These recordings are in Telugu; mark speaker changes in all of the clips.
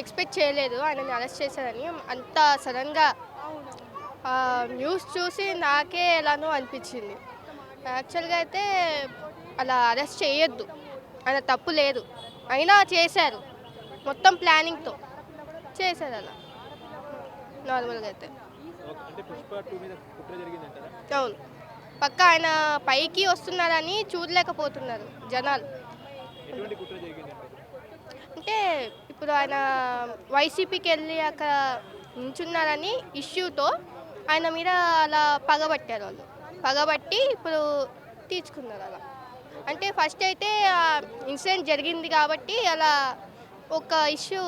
Speaker 1: ఎక్స్పెక్ట్ చేయలేదు. ఆయనని అరెస్ట్ చేశారని అంత సడన్గా న్యూస్ చూసి నాకే ఎలానో అనిపించింది. యాక్చువల్గా అయితే అలా అరెస్ట్ చేయొద్దు. ఆయన తప్పు లేదు. అయినా చేశారు. మొత్తం ప్లానింగ్తో చేశారు అలా. నార్మల్గా అయితే. అవును. పక్క ఆయన పైకి వస్తున్నారని చూడలేకపోతున్నారు జనాలు. అంటే ఇప్పుడు ఆయన వైసీపీకి వెళ్ళి అక్కడ నించున్నారని ఇష్యూతో ఆయన మీద అలా పగబట్టారు వాళ్ళు. పగబట్టి ఇప్పుడు తీర్చుకున్నారు అలా. అంటే ఫస్ట్ అయితే ఇన్సిడెంట్ జరిగింది కాబట్టి అలా ఒక ఇష్యూ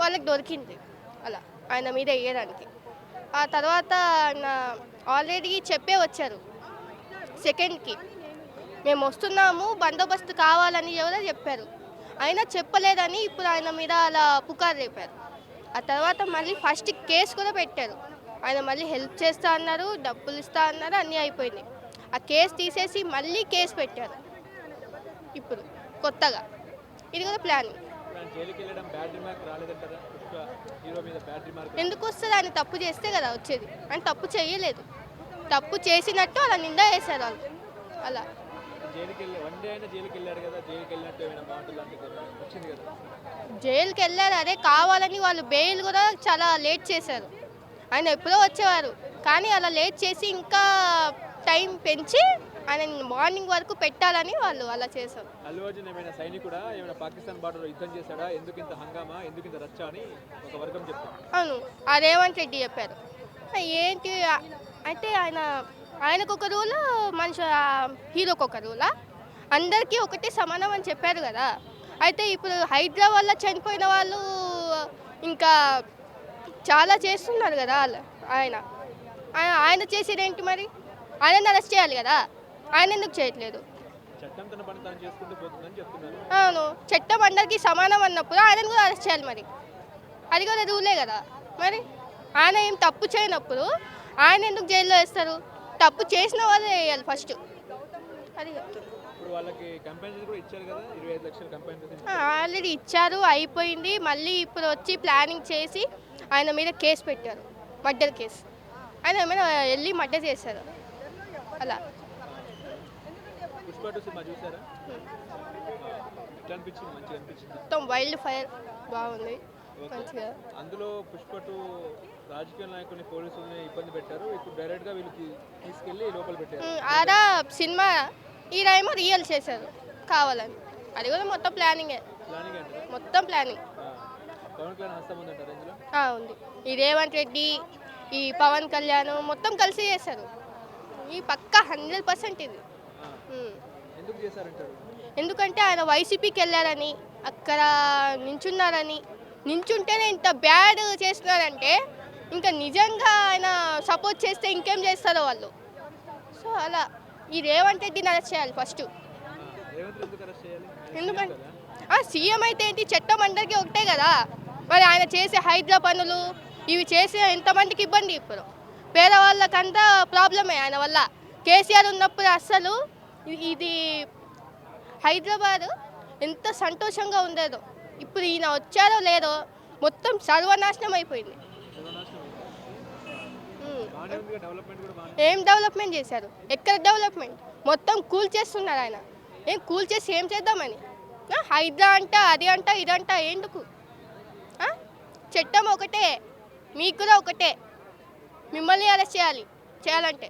Speaker 1: వాళ్ళకి దొరికింది అలా ఆయన మీద వేయడానికి. ఆ తర్వాత ఆయన ఆల్రెడీ చెప్పే వచ్చారు సెకండ్కి. మేము వస్తున్నాము బందోబస్తు కావాలని ఎవరో చెప్పారు. అయినా చెప్పలేదని ఇప్పుడు ఆయన మీద అలా పుకారు రేపారు. ఆ తర్వాత మళ్ళీ ఫస్ట్ కేసు కూడా పెట్టారు. ఆయన మళ్ళీ హెల్ప్ చేస్తా అన్నారు డబ్బులు ఇస్తా అన్నారు అన్నీ అయిపోయినాయి. ఆ కేసు తీసేసి మళ్ళీ కేసు పెట్టారు. ఇప్పుడు కొత్తగా. ఇది కూడా ప్లానింగ్.
Speaker 2: ఆయన
Speaker 1: ఎందుకు వస్తుంది? ఆయన తప్పు చేస్తే కదా వచ్చేది. ఆయన తప్పు చేయలేదు. తప్పు చేసినట్టు అలా నిందా వేశారు వాళ్ళు. అలా.
Speaker 2: జైలుకి వెళ్ళి వన్ డే అయినా జైలుకి వెళ్ళాడు కదా జైలుకి వెళ్ళినట్టు ఏమైనా బాగుంటుంది లాంటిది వచ్చింది కదా.
Speaker 1: జైలుకి వెళ్ళారు అదే కావాలని వాళ్ళు బెయిల్ కూడా చాలా లేట్ చేశారు. ఆయన ఎప్పుడో వచ్చేవారు. కానీ అలా లేట్ చేసి ఇంకా టైం పెంచి ఆయన మార్నింగ్ వరకు పెట్టాలని వాళ్ళు అలా చేశారు.
Speaker 2: అల్లు అర్జున్ ఏమైనా సైనికుడా? ఏమైనా పాకిస్తాన్ బార్డర్ యుద్ధం చేశాడా? ఎందుకు ఇంత హంగామా? ఎందుకు ఇంత రచ్చ అని ఒక వర్గం చెప్తారు
Speaker 1: అవును రెడ్డి చెప్పారు. ఏంటి అయితే ఆయన ఆయనకు ఒక రూల్ మనిషి హీరోకి ఒక రూలా. అందరికీ ఒకటే సమానం అని చెప్పారు కదా. అయితే ఇప్పుడు హైదరాబాద్లో చనిపోయిన వాళ్ళు ఇంకా చాలా చేస్తున్నారు కదా ఆయన. ఆయన- ఆయన చేసేది ఏంటి మరి? ఆయన అరెస్ట్ చేయాలి కదా. ఆయన ఎందుకు చేయట్లేదు? అవును చట్టం అందరికీ సమానం అన్నప్పుడు ఆయనను కూడా అరెస్ట్ చేయాలి మరి. అది కూడా రూలే కదా. మరి ఆయన ఏం తప్పు చేయనప్పుడు ఆయన ఎందుకు జైల్లో వేస్తారు? తప్పు చేసిన వాళ్ళే వేయాలి ఫస్ట్. అది. చెప్తున్నా.
Speaker 2: ఇప్పుడు వాళ్ళకి కంపెనీస్ కూడా ఇచ్చారు కదా ఇరవై ఐదు లక్షల కంపెనీస్
Speaker 1: ఆల్రెడీ ఇచ్చారు అయిపోయింది. మళ్ళీ ఇప్పుడు వచ్చి ప్లానింగ్ చేసి ఆయన మీద కేసు పెట్టారు. Murder case. ఆయన మీద వెళ్ళి మర్డర్ చేశారు. అలా. మొత్తం వైల్డ్ ఫైర్ బాగుంది. మంచిగా.
Speaker 2: అందులో పుష్ప టూ రాజకీయ నాయకుని పోలీసుల్ని ఇబ్బంది పెట్టారు. ఇప్పుడు డైరెక్ట్గా వీళ్ళకి తీసుకెళ్ళి లోపల పెట్టారు.
Speaker 1: ఉమ్, ఆడ సినిమా ఈడేమో రియల్ చేశారు కావాలని. అది కూడా మొత్తం ప్లానింగే
Speaker 2: ప్లానింగ్
Speaker 1: మొత్తం ప్లానింగ్
Speaker 2: ఆ. పవన్ కళ్యాణ్ హస్తం ఉందంటారా ఇందులో?
Speaker 1: ఆ, ఉంది. ఈ రేవంత్ రెడ్డి ఈ పవన్ కళ్యాణ్ మొత్తం కలిసి చేశారు. ఈ పక్క హండ్రెడ్ పర్సెంట్ ఇది.
Speaker 2: ఆ.
Speaker 1: ఉమ్.
Speaker 2: ఎందుకు చేశారంటారు?
Speaker 1: ఎందుకంటే ఆయన వైసీపీకి వెళ్ళారని అక్కడ నించున్నారని. నించుంటేనే ఇంత బ్యాడ్ చేస్తున్నారంటే ఇంకా నిజంగా ఆయన సపోర్ట్ చేస్తే ఇంకేం చేస్తారో వాళ్ళు. సో అలా ఈ రేవంత్ రెడ్డిని అరెస్ట్ చేయాలి ఫస్ట్ ఎందుకంటే
Speaker 2: సీఎం
Speaker 1: అయితే ఏంటి? చట్టం అందరికీ ఒకటే కదా. మరి ఆయన చేసే హైదరా పనులు ఇవి చేసే ఎంతమందికి ఇబ్బంది ఇప్పుడు? పేదవాళ్ళకంతా ప్రాబ్లమే ఆయన వల్ల. కేసీఆర్ ఉన్నప్పుడు అస్సలు ఇది హైదరాబాద్ ఎంత సంతోషంగా ఉండేదో. ఇప్పుడు ఈయన వచ్చారో లేదో మొత్తం సర్వనాశనం అయిపోయింది
Speaker 2: సర్వనాశనం అయింది.
Speaker 1: ఉమ్.
Speaker 2: బాగానే ఉంది డెవలప్మెంట్ కూడా బాగానే
Speaker 1: ఏం డెవలప్మెంట్ చేశారు? ఎక్కడ డెవలప్మెంట్ మొత్తం కూల్ చేస్తున్నారు ఆయన. ఏం కూల్ చేసి ఏం చేద్దామని? హైదరా అంట అది అంట ఇదంట ఎందుకు? చట్టం ఒకటే మీకు కూడా ఒకటే. మిమ్మల్ని అరెస్ట్ చేయాలి చేయాలంటే.